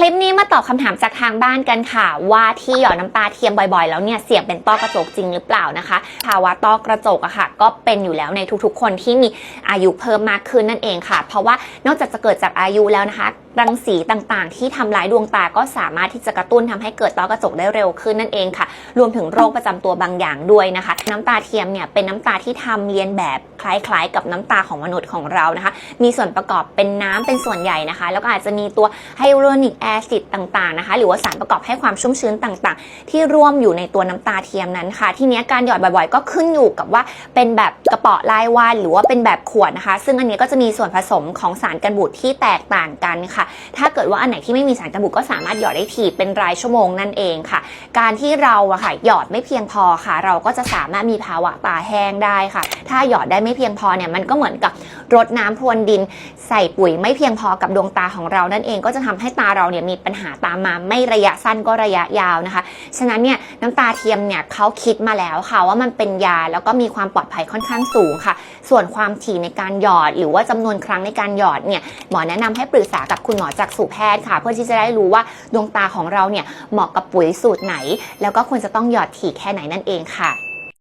คลิปนี้มาตอบคำถามจากทางบ้านกันค่ะ ว่าที่หยอดน้ำตาเทียมบ่อยๆ แล้วเนี่ยเสี่ยงเป็นต้อกระจกจริงหรือเปล่านะคะภาวะต้อกระจกอะค่ะ ก็เป็นอยู่แล้วในทุกๆ คนที่มีอายุเพิ่มมากขึ้นนั่นเองค่ะ เพราะว่านอกจากจะเกิดจากอายุแล้วนะคะ รังสีต่างๆ ที่ทำร้ายดวงตาก็สามารถที่จะกระตุ้นทำให้เกิดต้อกระจกได้เร็วขึ้นนั่นเองค่ะ รวมถึงโรคประจำตัวบางอย่างด้วยนะคะ น้ำตาเทียมเนี่ยเป็นน้ำตาที่ทำเลียนแบบคล้ายๆ กับน้ำตาของมนุษย์ของเรานะคะ มีส่วนประกอบเป็นน้ำเป็นส่วนใหญ่นะคะ แล้วก็อาจจะมีตัวไฮโ a นิกแอซิดต่างๆนะคะ หรือว่าสารประกอบให้ความชุ่มชื้นต่างๆ ที่ร่วมอยู่ในตัวน้ำตาเทียมนั้นค่ะ ทีนี้การหยอดบ่อยๆ ก็ขึ้นอยู่กับว่าเป็นแบบกระป๋อลายวานหรือว่าเป็นแบบขวดนะคะ ซึ่งอันนี้ก็จะมีส่วนผสมของสารกันบูดที่แตกต่างกันค่ะถ้าเกิดว่าอันไหนที่ไม่มีสารกันบูดก็สามารถหยอดได้ทีเป็นรายชั่วโมงนั่นเองค่ะ การที่เราอะค่ะหยอดไม่เพียงพอค่ะ เราก็จะสามารถมีภาวะตาแห้งได้ค่ะ ถ้าหยอดได้ไม่เพียงพอเนี่ยมันก็เหมือนกับรดน้ำพรวนดิน ใส่ปุ๋ยไม่เพียงพอกับดวงตาของเรานั่นเองก็จะทำให้ตาเราเนี่ยมีปัญหาตามมาไม่ระยะสั้นก็ระยะยาวนะคะ ฉะนั้นเนี่ยน้ำตาเทียมเนี่ยเขาคิดมาแล้วค่ะว่ามันเป็นยาแล้วก็มีความปลอดภัยค่อนข้างสูงค่ะ ส่วนความถี่ในการหยอด หรือว่าจำนวนครั้งในการหยอดเนี่ยหมอแนะนำให้ปรึกษากับคุณหมอจากสูแพทย์ค่ะ เพื่อที่จะได้รู้ว่าดวงตาของเราเนี่ยเหมาะกับปุ๋ยสูตรไหน แล้วก็ควรจะต้องหยอดถี่แค่ไหนนั่นเองค่ะ